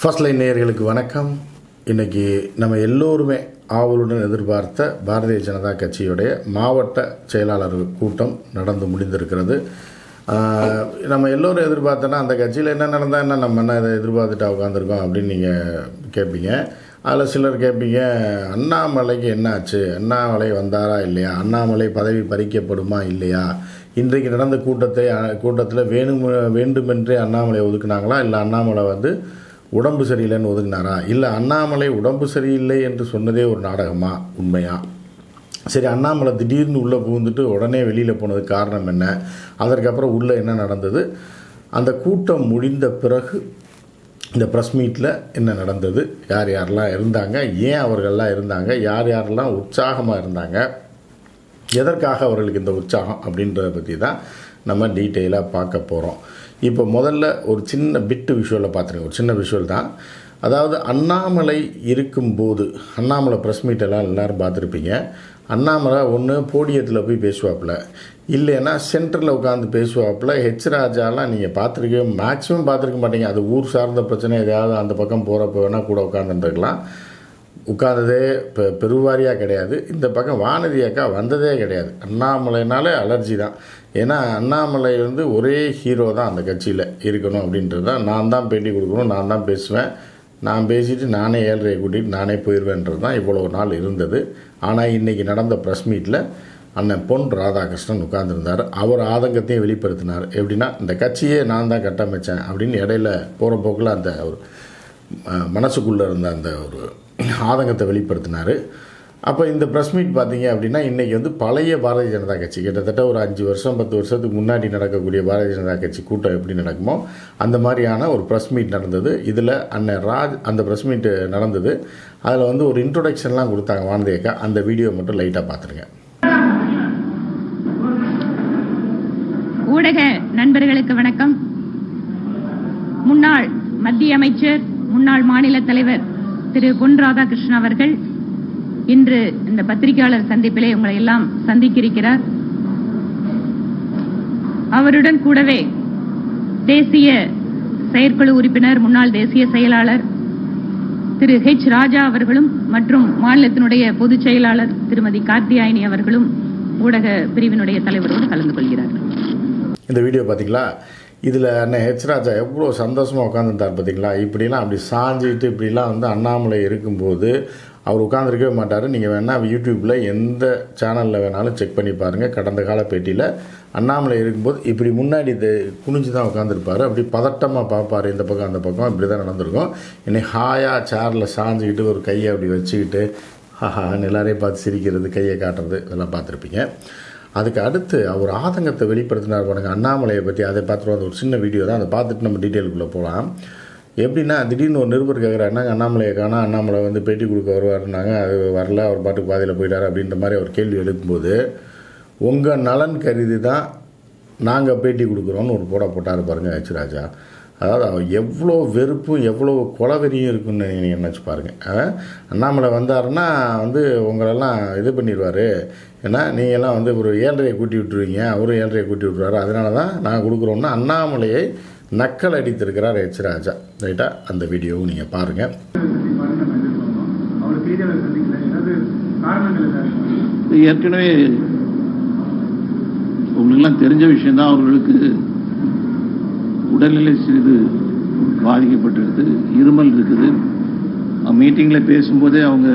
First line நேயர்களுக்கு வணக்கம். இன்றைக்கி நம்ம எல்லோருமே ஆவலுடன் எதிர்பார்த்த பாரதிய ஜனதா கட்சியுடைய மாவட்ட செயலாளர் கூட்டம் நடந்து முடிந்திருக்கிறது. நம்ம எல்லோரும் எதிர்பார்த்தோன்னா அந்த கட்சியில் என்ன நடந்தால் என்ன நம்ம என்ன இதை எதிர்பார்த்துட்டா உட்காந்துருக்கோம் அப்படின்னு நீங்கள் கேட்பீங்க அதில் சிலர் கேட்பீங்க அண்ணாமலைக்கு என்னாச்சு அண்ணாமலை வந்தாரா இல்லையா? அண்ணாமலை பதவி பறிக்கப்படுமா இல்லையா? இன்றைக்கு நடந்த கூட்டத்தை கூட்டத்தில் வேணும் வேண்டுமென்றே அண்ணாமலை ஒதுக்குனாங்களா? இல்லை அண்ணாமலை வந்து உடம்பு சரியில்லைன்னு ஒதுங்கினாரா இல்லை அண்ணாமலை உடம்பு சரியில்லை என்று சொன்னதே ஒரு நாடகமா? உண்மையா? சரி அண்ணாமலை திடீர்னு உள்ளே புகுந்துட்டு உடனே வெளியில் போனதுக்கு காரணம் என்ன? அதற்கப்புறம் உள்ளே என்ன நடந்தது? அந்த கூட்டம் முடிந்த பிறகு இந்த ப்ரெஸ் மீட்டில் என்ன நடந்தது? யார் யாரெல்லாம் இருந்தாங்க? ஏன் அவர்கள்லாம் இருந்தாங்க? யார் யாரெல்லாம் உற்சாகமாக இருந்தாங்க? எதற்காக அவர்களுக்கு இந்த உற்சாகம் அப்படின்றத பற்றி தான் நம்ம டீட்டெயிலாக பார்க்க போகிறோம் இப்போ முதல்ல ஒரு சின்ன பிட்டு விஷுவலை பார்த்துருங்க. ஒரு சின்ன விஷுவல் தான். அதாவது அண்ணாமலை இருக்கும்போது அண்ணாமலை ப்ரெஸ் மீட்டெல்லாம் எல்லோரும் பார்த்துருப்பீங்க. அண்ணாமலை ஒன்று போடியத்தில் போய் பேசுவாப்புல. இல்லைன்னா சென்டரில் உட்காந்து பேசுவாப்புல. ஹெச் ராஜாலாம் நீங்கள் பார்த்துருக்க மேக்ஸிமம் பார்த்துருக்க மாட்டீங்க. அது ஊர் சார்ந்த பிரச்சனை. எதாவது அந்த பக்கம் போகிறப்ப வேணால் கூட உட்காந்துருக்கலாம் உட்கார்ந்ததே பெ பெருவாரியாக கிடையாது. இந்த பக்கம் வானதி அக்கா வந்ததே கிடையாது. அண்ணாமலைனாலே அலர்ஜி தான். ஏன்னா அண்ணாமலை வந்து ஒரே ஹீரோ தான் அந்த கட்சியில் இருக்கணும் அப்படின்றது தான் நான் தான் பேட்டி கொடுக்கணும் நான் தான் பேசுவேன். நான் பேசிட்டு நானே ஏழரை கூட்டிகிட்டு நானே போயிடுவேன்றது தான் இவ்வளோ நாள் இருந்தது. ஆனால் இன்றைக்கி நடந்த ப்ரெஸ் மீட்டில் அண்ணன் பொன் ராதாகிருஷ்ணன் உட்கார்ந்துருந்தார். அவர் ஆதங்கத்தையும் வெளிப்படுத்தினார். எப்படின்னா இந்த கட்சியே நான் தான் கட்டமைச்சேன் அப்படின்னு இடையில போகிற போக்கில் அந்த ஒரு மனசுக்குள்ளே இருந்த அந்த ஒரு ஆதங்கத்தை வெளிப்படுத்தினார். அப்போ இந்த ப்ரெஸ் மீட் பார்த்தீங்க அப்படின்னா இன்றைக்கி வந்து பழைய பாரதிய ஜனதா கட்சி. கிட்டத்தட்ட ஒரு அஞ்சு வருஷம் பத்து வருஷத்துக்கு முன்னாடி நடக்கக்கூடிய பாரதிய ஜனதா கட்சி கூட்டம் எப்படி நடக்குமோ அந்த மாதிரியான ஒரு ப்ரெஸ் மீட் நடந்தது. இதில் அண்ணன் ராஜ் அந்த ப்ரெஸ் மீட் நடந்தது. அதில் வந்து ஒரு இன்ட்ரொடக்ஷன்லாம் கொடுத்தாங்க வானதி அந்த வீடியோ மட்டும் லைட்டாக பார்த்துருங்க ஊடக நண்பர்களுக்கு வணக்கம். முன்னாள் மத்திய அமைச்சர் முன்னாள் மாநில தலைவர் திரு பொன் ராதாகிருஷ்ணன் அவர்கள் இன்று இந்த பத்திரிகையாளர் சந்திப்பிலே உங்களை எல்லாம் சந்திக்கிருக்கிறார். அவருடன் கூடவே தேசிய செயற்குழு உறுப்பினர் முன்னாள் தேசிய செயலாளர் திரு ஹெச் ராஜா அவர்களும் மற்றும் மாநிலத்தினுடைய பொதுச் செயலாளர் திருமதி கார்த்தியாயினி அவர்களும் ஊடக பிரிவினுடைய தலைவரோடு கலந்து கொள்கிறார்கள். இந்த வீடியோ பார்த்தீங்களா? இதில் அண்ணன் ஹெச் ராஜா எவ்வளோ சந்தோஷமாக உட்காந்துருந்தார் பார்த்தீங்களா? இப்படிலாம் அப்படி சாஞ்சிட்டு இப்படிலாம் வந்து அண்ணாமலை இருக்கும்போது அவர் உட்காந்துருக்கவே மாட்டார். நீங்கள் வேணால் யூடியூப்பில் எந்த சேனலில் வேணாலும் செக் பண்ணி பாருங்கள் கடந்த கால பேட்டியில் அண்ணாமலை இருக்கும்போது இப்படி முன்னாடி இது குனிஞ்சு தான் உட்காந்துருப்பார் அப்படி பதட்டமாக பார்ப்பார். இந்த பக்கம் அந்த பக்கம் இப்படி தான் நடந்திருக்கும். என்னை ஹாயாக சேரில் சாஞ்சிக்கிட்டு ஒரு கையை அப்படி வச்சுக்கிட்டு ஹஹான்னு எல்லாரையும் பார்த்து சிரிக்கிறது கையை காட்டுறது இதெல்லாம் பார்த்துருப்பீங்க. அதுக்கு அடுத்து அவர் ஆதங்கத்தை வெளிப்படுத்தினார் பாருங்கள் அண்ணாமலையை பற்றி அதை பார்த்துட்டு அந்த ஒரு சின்ன வீடியோ தான். அதை பார்த்துட்டு நம்ம டீட்டெயிலுக்குள்ளே போகலாம் எப்படின்னா திடீர்னு ஒரு நிருபர் கேட்குறாருனா அண்ணாமலையை காணா அண்ணாமலை வந்து பேட்டி கொடுக்க வருவாருனாங்க அது வரல அவர் பாட்டுக்கு பாதையில் போயிட்டார் அப்படின்ற மாதிரி அவர் கேள்வி எழுப்பும்போது உங்கள் நலன் கருதி தான் நாங்கள் பேட்டி கொடுக்குறோன்னு ஒரு போட போட்டார் பாருங்கள் ஹெச்ராஜா அதாவது அவன் எவ்வளோ வெறுப்பும் எவ்வளோ கொலவெறியும் இருக்குன்னு நீங்கள் நினச்சி பாருங்கள் அண்ணாமலை வந்தாருன்னா வந்து உங்களெல்லாம் இது பண்ணிடுவார் ஏன்னா நீங்கள்லாம் வந்து ஒரு ஏழரையை கூட்டி விட்டுருவீங்க அவரும் ஏழரையை கூட்டி விட்டுருவாரு. அதனால தான் நான் கொடுக்குறோன்னா அண்ணாமலையை நக்கல் அடித்திருக்கிறார் ஹெச் ராஜா. ரைட்டா? அந்த வீடியோவும் நீங்கள் பாருங்கள் ஏற்கனவே உங்களுக்கெல்லாம் தெரிஞ்ச விஷயம்தான் அவர்களுக்கு உடல்நிலை சிறிது பாதிக்கப்பட்டிருக்கு இருமல் இருக்குது. மீட்டிங்கில் பேசும்போதே அவங்க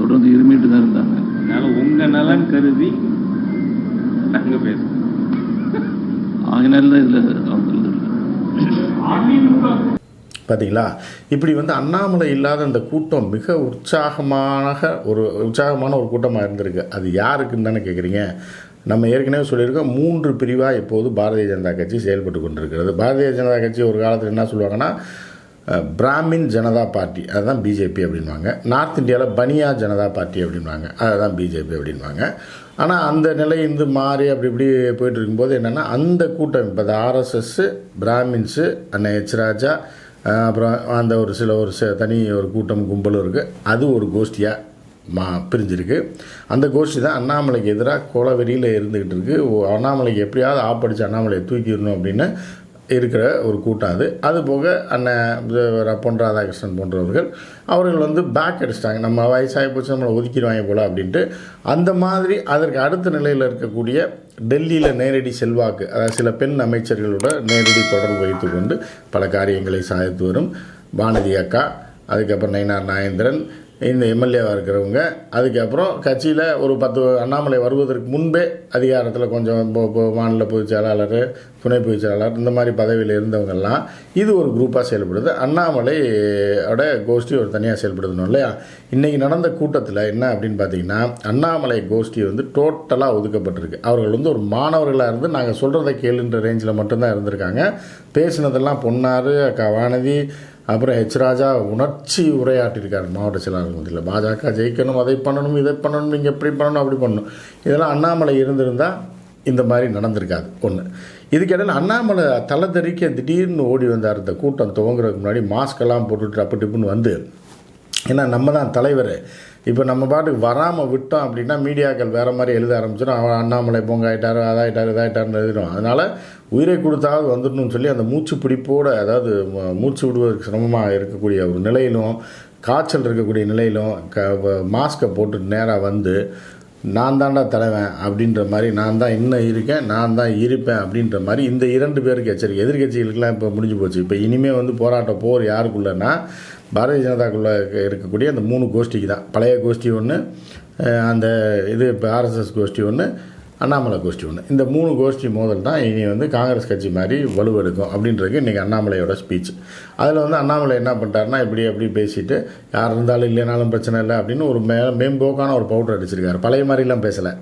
தொடர்ந்து இருமிட்டு தான் இருந்தாங்க. அதனால உங்க நலன் கருதி நாங்க பேசுறோம். ஆகினால தான் இதில் அவங்க. பார்த்தீங்களா இப்படி வந்து அண்ணாமலை இல்லாத அந்த கூட்டம் மிக உற்சாகமாக ஒரு உற்சாகமான ஒரு கூட்டமாக இருந்திருக்கு. அது யாருக்குன்னு தானே கேட்குறீங்க நம்ம ஏற்கனவே சொல்லியிருக்கோம் மூன்று பிரிவாக இப்போது பாரதிய ஜனதா கட்சி செயல்பட்டு கொண்டிருக்கிறது. பாரதிய ஜனதா கட்சி ஒரு காலத்தில் என்ன சொல்லுவாங்கன்னா பிராமின் ஜனதா பார்ட்டி. அதுதான் பிஜேபி அப்படின்வாங்க. நார்த் இந்தியாவில் பனியா ஜனதா பார்ட்டி அப்படின்வாங்க. அதுதான் பிஜேபி அப்படின்வாங்க. ஆனால் அந்த நிலை இருந்து மாறி அப்படி இப்படி போயிட்டு இருக்கும்போது என்னென்னா அந்த கூட்டம் இப்போ ஆர்எஸ்எஸ்ஸு பிராமின்ஸு அண்ணன் ஹெச் ராஜா அப்புறம் அந்த ஒரு சில ஒரு ச- தனி ஒரு கூட்டம் கும்பலும் இருக்குது அது ஒரு கோஷ்டியாக மா பிரிஞ்சிருக்கு. அந்த கோஷ்டி தான் அண்ணாமலைக்கு எதிராக கோலவெறியில் இருந்துக்கிட்டு இருக்குது அண்ணாமலைக்கு எப்படியாவது ஆப்படிச்சு அண்ணாமலையை தூக்கிடணும் அப்படின்னு இருக்கிற ஒரு கூட்டம் அது. அது போக அண்ணன் இது பொன் ராதாகிருஷ்ணன் போன்றவர்கள் அவர்கள் வந்து பேக் அடிச்சிட்டாங்க. நம்ம வயசாகி போச்சு நம்மளை ஒதுக்கிடுவாங்க போல அப்படின்ட்டு. அந்த மாதிரி அதற்கு அடுத்த நிலையில் இருக்கக்கூடிய டெல்லியில் நேரடி செல்வாக்கு அதாவது சில பெண் அமைச்சர்களோட நேரடி தொடர்பு வைத்து கொண்டு பல காரியங்களை சாதித்து வரும். வானதி அக்கா அதுக்கப்புறம் நயினார் நாயந்திரன் இந்த எம்எல்ஏவாக இருக்கிறவங்க. அதுக்கப்புறம் கட்சியில் ஒரு பத்து அண்ணாமலை வருவதற்கு முன்பே அதிகாரத்தில் கொஞ்சம் இப்போ இப்போ மாநில பொதுச் செயலாளர் துணை பொதுச் செயலாளர் இந்த மாதிரி பதவியில் இருந்தவங்கெல்லாம் இது ஒரு குரூப்பாக செயல்படுது. அண்ணாமலையோட கோஷ்டி ஒரு தனியாக செயல்படுத்தணும் இல்லையா? இன்றைக்கி நடந்த கூட்டத்தில் என்ன அப்படின்னு பார்த்தீங்கன்னா அண்ணாமலை கோஷ்டி வந்து டோட்டலாக ஒதுக்கப்பட்டிருக்கு. அவர்கள் வந்து ஒரு மாணவர்களாக இருந்து நாங்கள் சொல்கிறத கேளுன்ற ரேஞ்சில் மட்டும்தான் இருந்திருக்காங்க. பேசினதெல்லாம் பொன்னாறு அக்கா வானதி அப்புறம் ஹெச் ராஜா உணர்ச்சி உரையாற்றிருக்கார் மாவட்ட செயலாளர் மத்தியில். பாஜக ஜெயிக்கணும் அதை பண்ணணும் இதை பண்ணணும் இங்கே எப்படி பண்ணணும் அப்படி பண்ணணும். இதெல்லாம் அண்ணாமலை இருந்திருந்தால் இந்த மாதிரி நடந்திருக்காது. ஒன்று இதுக்கிடையில் அண்ணாமலை தலை தெறிக்க திடீர்னு ஓடி வந்தார். இந்த கூட்டம் துவங்குறதுக்கு முன்னாடி மாஸ்கெல்லாம் போட்டுட்டு அப்படி டிப்புன்னு வந்து ஏன்னா நம்ம தான் தலைவர். இப்போ நம்ம பாட்டுக்கு வராமல் விட்டோம் அப்படின்னா மீடியாக்கள் வேறு மாதிரி எழுத ஆரம்பிச்சிடும். அவன் அண்ணாமலை பொங்காயிட்டார் அதாயிட்டார் அதாயிட்டாரு இதாயிட்டாருன்னு எழுதிடும். அதனால் உயிரை கொடுத்தாவது வந்துடணும்னு சொல்லி அந்த மூச்சு பிடிப்போடு அதாவது மூச்சு விடுவதற்கு சிரமமாக இருக்கக்கூடிய ஒரு நிலையிலும் காய்ச்சல் இருக்கக்கூடிய நிலையிலும் க மாஸ்கை போட்டு நேராக வந்து நான் தான்டா தலைவன் அப்படின்ற மாதிரி நான் தான் இன்னும் இருக்கேன் நான் தான் இருப்பேன் அப்படின்ற மாதிரி இந்த இரண்டு பேருக்கு எச்சரிக்கை. எதிர்கட்சிகளுக்கெல்லாம் இப்போ முடிஞ்சு போச்சு. இப்போ இனிமேல் வந்து போராட்டம் போர் யாருக்குள்ளன்னா பாரதிய ஜனதாக்குள்ளே இருக்கக்கூடிய அந்த மூணு கோஷ்டிக்கு தான். பழைய கோஷ்டி ஒன்று அந்த இது இப்போ ஆர்எஸ்எஸ் கோஷ்டி ஒன்று அண்ணாமலை கோஷ்டி ஒன்று இந்த மூணு கோஷ்டி மோதல் தான் இனி வந்து காங்கிரஸ் கட்சி மாதிரி வலுவெடுக்கும் அப்படின்றது இன்றைக்கி அண்ணாமலையோட ஸ்பீச் அதில் வந்து அண்ணாமலை என்ன பண்ணிட்டாருன்னா இப்படி அப்படி பேசிட்டு யார் இருந்தாலும் இல்லைனாலும் பிரச்சனை இல்லை அப்படின்னு ஒரு மே மேம்போக்கான ஒரு பவுடர் அடிச்சிருக்காரு. பழைய மாதிரிலாம் பேசலை.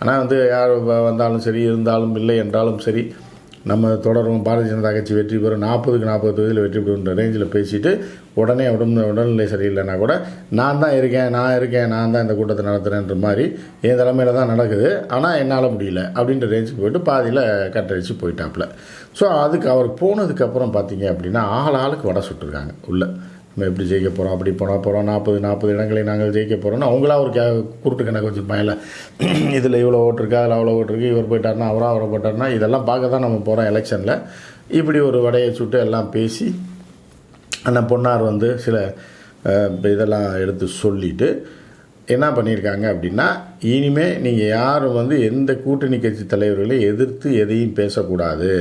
ஆனால் வந்து யார் வந்தாலும் சரி இருந்தாலும் இல்லை என்றாலும் சரி நம்ம தொடரும். பாரதிய ஜனதா கட்சி வெற்றி பெறும். நாற்பதுக்கு நாற்பது தொகுதியில் வெற்றி பெறுன்ற ரேஞ்சில் பேசிட்டு உடனே உடம்பு உடல்நிலை சரியில்லைன்னா கூட நான் தான் இருக்கேன் நான் இருக்கேன் நான் தான் இந்த கூட்டத்தை நடத்துகிறேன்ற மாதிரி என் தலைமையில் தான் நடக்குது. ஆனால் என்னால் முடியல அப்படின்ற ரேஞ்சுக்கு போயிட்டு பாதியில் கட்டடிச்சு போயிட்டாப்புல. ஸோ அதுக்கு அவர் போனதுக்கப்புறம் பார்த்தீங்க அப்படின்னா ஆள் ஆளுக்கு வடை சுட்டுருக்காங்க உள்ளே. நம்ம எப்படி ஜெயிக்க போகிறோம் அப்படி போனால் போகிறோம் நாற்பது நாற்பது இடங்களை நாங்கள் ஜெயிக்க போகிறோம்னு அவங்களா ஒரு கே குருட்டு கணக்கு வச்சுருப்பாங்க இல்லை இதில் இவ்வளோ ஓட்டு இருக்கா அதில் அவ்வளோ ஓட்டு இருக்குது இவர் போயிட்டாருன்னா அவராக அவரை போட்டார்னா இதெல்லாம் பார்க்க தான் நம்ம போகிறோம் எலெக்ஷனில். இப்படி ஒரு வடையை சுட்டு எல்லாம் பேசி அந்த பொன்னார் வந்து சில இதெல்லாம் எடுத்து சொல்லிட்டு என்ன பண்ணியிருக்காங்க அப்படின்னா இனிமே நீங்கள் யாரும் வந்து எந்த கூட்டணி கட்சி தலைவர்களை எதிர்த்து எதையும் பேசக்கூடாது.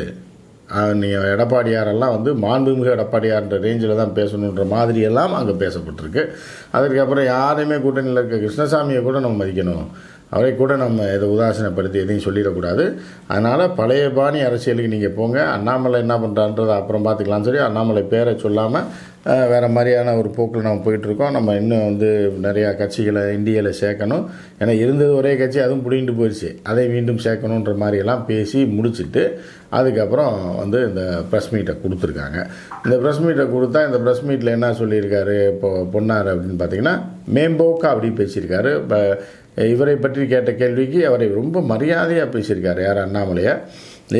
நீங்கள் எடப்பாடியாரெல்லாம் வந்து மாண்புமிகு எடப்பாடியார்ன்ற ரேஞ்சில் தான் பேசணுன்ற மாதிரி எல்லாம் அங்கே பேசப்பட்டிருக்கு. அதற்கப்புறம் யாரையுமே கூட்டணியில் இருக்க கிருஷ்ணசாமியை கூட நம்ம மதிக்கணும். அவரை கூட நம்ம இதை உதாசீனப்படுத்தி எதையும் சொல்லிடக்கூடாது. அதனால் பழைய பாணி அரசியலுக்கு நீங்கள் போங்க. அண்ணாமலை என்ன பண்ணுறான்றதை அப்புறம் பார்த்துக்கலாம்னு சொல்லி அண்ணாமலை பேரை சொல்லாமல் வேறு மாதிரியான ஒரு போக்கில் நம்ம போயிட்டுருக்கோம் நம்ம இன்னும் வந்து நிறையா கட்சிகளை இந்தியாவில் சேர்க்கணும். ஏன்னா இருந்தது ஒரே கட்சி அதுவும் பிடிங்கிட்டு போயிடுச்சு அதை மீண்டும் சேர்க்கணுன்ற மாதிரியெல்லாம் பேசி முடிச்சுட்டு அதுக்கப்புறம் வந்து இந்த ப்ரெஸ் மீட்டை கொடுத்துருக்காங்க. இந்த ப்ரெஸ் மீட்டை கொடுத்தா இந்த ப்ரெஸ் மீட்டில் என்ன சொல்லியிருக்காரு இப்போ பொன்னார் அப்படின்னு பார்த்தீங்கன்னா மேம்போக்கா அப்படி பேசியிருக்காரு. இப்போ இவரை பற்றி கேட்ட கேள்விக்கு அவரை ரொம்ப மரியாதையாக பேசியிருக்கார் யார்? அண்ணாமலையை?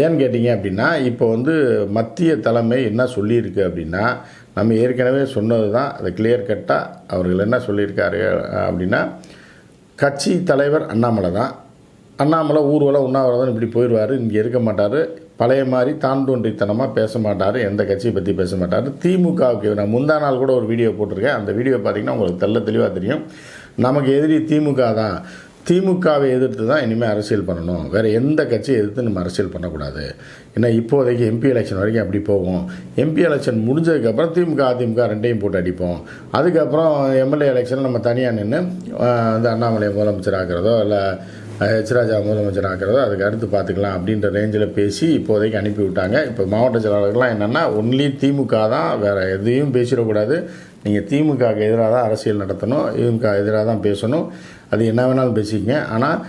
ஏன்னு கேட்டிங்க அப்படின்னா இப்போ வந்து மத்திய தலைமை என்ன சொல்லியிருக்கு அப்படின்னா நம்ம ஏற்கனவே சொன்னது தான் அதை கிளியர் கட்டாக அவர்கள் என்ன சொல்லியிருக்காரு அப்படின்னா கட்சி தலைவர் அண்ணாமலை தான். அண்ணாமலை ஊர்வலம் உண்ணாவிரதம் இப்படி போயிடுவார் இங்கே இருக்க மாட்டார். பழைய மாதிரி தாண்டோன்றித்தனமாக பேச மாட்டார் எந்த கட்சியை பற்றி பேச மாட்டார். திமுகவுக்கு நான் முந்தா நாள் கூட ஒரு வீடியோ போட்டிருக்கேன். அந்த வீடியோ பார்த்திங்கன்னா உங்களுக்கு தெல்ல தெளிவாக தெரியும். நமக்கு எதிரி திமுக தான். திமுகவை எதிர்த்து தான் இனிமேல் அரசியல் பண்ணணும். வேறு எந்த கட்சியை எதிர்த்து நம்ம அரசியல் பண்ணக்கூடாது. ஏன்னா இப்போதைக்கு எம்பி எலெக்ஷன் வரைக்கும் அப்படி போவோம் எம்பி எலெக்ஷன் முடிஞ்சதுக்கப்புறம் திமுக அதிமுக ரெண்டையும் போட்டு அடிப்போம். அதுக்கப்புறம் எம்எல்ஏ எலெக்ஷனில் நம்ம தனியாக நின்று அந்த அண்ணாமலை முதலமைச்சர் ஆக்கிறதோ இல்லை ஹெச்ராஜா முதலமைச்சர் ஆக்கிறதோ அதுக்கு அடுத்து பார்த்துக்கலாம் அப்படின்ற ரேஞ்சில் பேசி இப்போதைக்கு அனுப்பி விட்டாங்க இப்போ மாவட்ட செயலாளர்கள்லாம் என்னென்னா ஒன்லி திமுக தான். வேறு எதையும் பேசிடக்கூடாது. நீங்கள் திமுகவுக்கு எதிராக தான் அரசியல் நடத்தணும் திமுக எதிராக தான் பேசணும். அது என்ன வேணாலும் பேசிக்கங்க. ஆனால்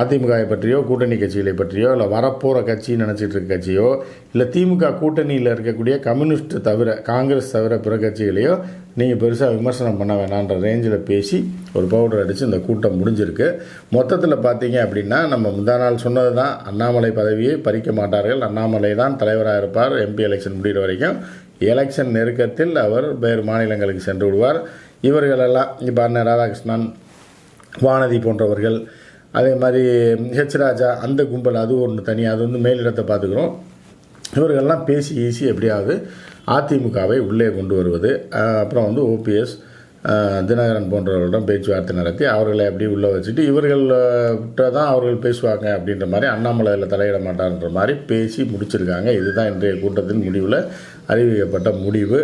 அதிமுகவை பற்றியோ கூட்டணி கட்சிகளை பற்றியோ இல்லை வரப்போகிற கட்சின்னு நினச்சிட்டு இருக்க கட்சியோ இல்லை திமுக கூட்டணியில் இருக்கக்கூடிய கம்யூனிஸ்ட் தவிர காங்கிரஸ் தவிர பிற கட்சிகளையோ நீங்கள் பெருசாக விமர்சனம் பண்ண வேணான்ற ரேஞ்சில் பேசி ஒரு பவுடர் அடித்து இந்த கூட்டம் முடிஞ்சிருக்கு. மொத்தத்தில் பார்த்தீங்க அப்படின்னா நம்ம முந்தா நாள் சொன்னது தான் அண்ணாமலை பதவியை பறிக்க மாட்டார்கள். அண்ணாமலை தான் தலைவராக இருப்பார். எம்பி எலெக்ஷன் முடிகிற வரைக்கும் எலெக்ஷன் நெருக்கத்தில் அவர் வேறு மாநிலங்களுக்கு சென்று விடுவார். இவர்களெல்லாம் இப்போ அண்ணன் ராதாகிருஷ்ணன் வானதி போன்றவர்கள் அதே மாதிரி ஹெச் ராஜா அந்த கும்பல் அது ஒன்று தனியாக அது வந்து மேலிடத்தை பார்த்துக்கிறோம். இவர்கள்லாம் பேசி ஈசி எப்படியாவது அதிமுகவை உள்ளே கொண்டு வருவது. அப்புறம் வந்து ஓபிஎஸ் தினகரன் போன்றவர்களிடம் பேச்சுவார்த்தை நடத்தி அவர்களை அப்படி உள்ளே வச்சுட்டு இவர்கள்கிட்ட தான் அவர்கள் பேசுவாங்க அப்படின்ற மாதிரி அண்ணாமலையில் தலையிட மாட்டார்ன்ற மாதிரி பேசி முடிச்சிருக்காங்க. இதுதான் இன்றைய கூட்டத்தின் முடிவில் அறிவிக்கப்பட்ட முடிவு.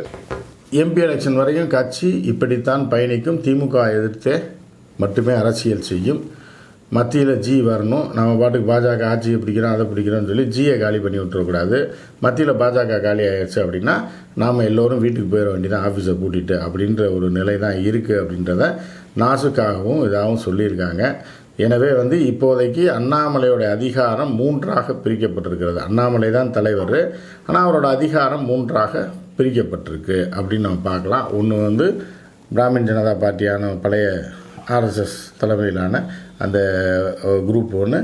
எம்பி எலெக்ஷன் வரைக்கும் கட்சி இப்படித்தான் பயணிக்கும். திமுக எதிர்த்தே மட்டுமே அரசியல் செய்யும். மத்தியில் ஜி வரணும். நம்ம பாட்டுக்கு பாஜக ஆட்சியை பிடிக்கிறோம் அதை பிடிக்கிறோம்னு சொல்லி ஜியை காலி பண்ணி விட்டுறக்கூடாது. மத்தியில் பாஜக காலி ஆயிடுச்சு அப்படின்னா நாம் எல்லோரும் வீட்டுக்கு போயிட வேண்டியதான் ஆஃபீஸை பூட்டிட்டு அப்படின்ற ஒரு நிலை தான் இருக்குது அப்படின்றத நாசுக்காகவும் இதாகவும் சொல்லியிருக்காங்க. எனவே வந்து இப்போதைக்கு அண்ணாமலையோட அதிகாரம் மூன்றாக பிரிக்கப்பட்டிருக்கிறது. அண்ணாமலை தான் தலைவர். ஆனால் அவரோட அதிகாரம் மூன்றாக பிரிக்கப்பட்டிருக்கு அப்படின்னு நம்ம பார்க்கலாம். ஒன்று வந்து பிராமின் ஜனதா பார்ட்டியான பழைய ஆர்எஸ்எஸ் தலைமையிலான அந்த குரூப் ஒன்று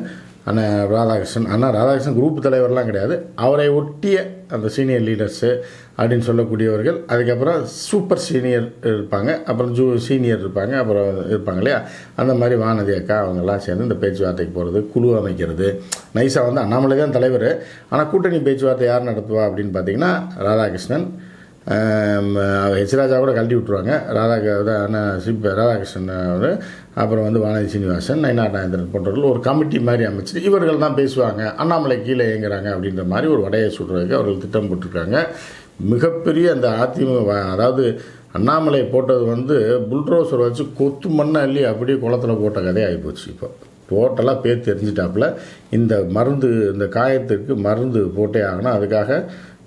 அண்ணா ராதாகிருஷ்ணன் அண்ணா ராதாகிருஷ்ணன் குரூப் தலைவர்லாம் கிடையாது. அவரை ஒட்டிய அந்த சீனியர் லீடர்ஸு அப்படின்னு சொல்லக்கூடியவர்கள். அதுக்கப்புறம் சூப்பர் சீனியர் இருப்பாங்க. அப்புறம் ஜூ சீனியர் இருப்பாங்க. அப்புறம் இருப்பாங்க இல்லையா? அந்த மாதிரி வானதி அக்கா அவங்கெல்லாம் சேர்ந்து இந்த பேச்சுவார்த்தைக்கு போகிறது குழு அமைக்கிறது. நைஸாக வந்து அண்ணாமலை தான் தலைவர். ஆனால் கூட்டணி பேச்சுவார்த்தை யார் நடத்துவா அப்படின்னு பார்த்தீங்கன்னா ராதாகிருஷ்ணன் ஹெச்ராஜா கூட கழட்டி விட்ருவாங்க ராதா அண்ணா சிப் ராதாகிருஷ்ணன் அவர் அப்புறம் வந்து வானதி சீனிவாசன் நயனார் நாயந்திரன் போன்றவர்கள் ஒரு கமிட்டி மாதிரி அமைச்சு இவர்கள் தான் பேசுவாங்க. அண்ணாமலை கீழே இயங்குறாங்க அப்படின்ற மாதிரி ஒரு வடையை சுடுறதுக்கு அவர்கள் திட்டம் போட்டிருக்காங்க. மிகப்பெரிய அந்த அதிமுக அதாவது அண்ணாமலை போட்டது வந்து புல்ட்ரோசர் வச்சு கொத்து மண்ணை அள்ளி அப்படியே குளத்தில் போட்ட கதையாக ஆகிப்போச்சு இப்போ. டோட்டலாக பேர் தெரிஞ்சிட்டாப்புல. இந்த மருந்து இந்த காயத்திற்கு மருந்து போட்டே ஆகணும். அதுக்காக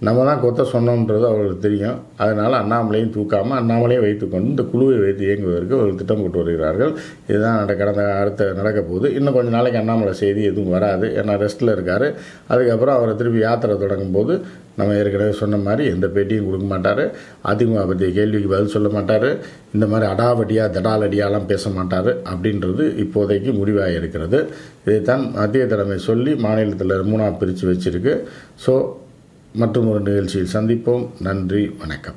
நம்ம தான் கொத்த சொன்னோன்றது அவர்களுக்கு தெரியும். அதனால் அண்ணாமலையும் தூக்காமல் அண்ணாமலையும் வைத்துக்கொண்டு இந்த குழுவை வைத்து இயங்குவதற்கு அவர்கள் திட்டம் போட்டு வருகிறார்கள். இதுதான் நட கடந்த அடுத்த நடக்க போகுது. இன்னும் கொஞ்சம் நாளைக்கு அண்ணாமலை செய்தி எதுவும் வராது. ஏன்னா ரெஸ்ட்டில் இருக்கார். அதுக்கப்புறம் அவரை திருப்பி யாத்திரை தொடங்கும் போது நம்ம ஏற்கனவே சொன்ன மாதிரி எந்த பேட்டியும் கொடுக்க மாட்டார். அதிமுக பற்றிய கேள்விக்கு பதில் சொல்ல மாட்டார். இந்த மாதிரி அடாவடியாக தடாலடியாலாம் பேச மாட்டார் அப்படின்றது இப்போதைக்கு முடிவாக இருக்கிறது இதைத்தான் மத்திய தலைமை சொல்லி மாநிலத்தில் மூணாக பிரித்து வச்சுருக்கு. ஸோ மற்றும் ஒரு நிகழ்ச்சியில் சந்திப்போம். நன்றி வணக்கம்.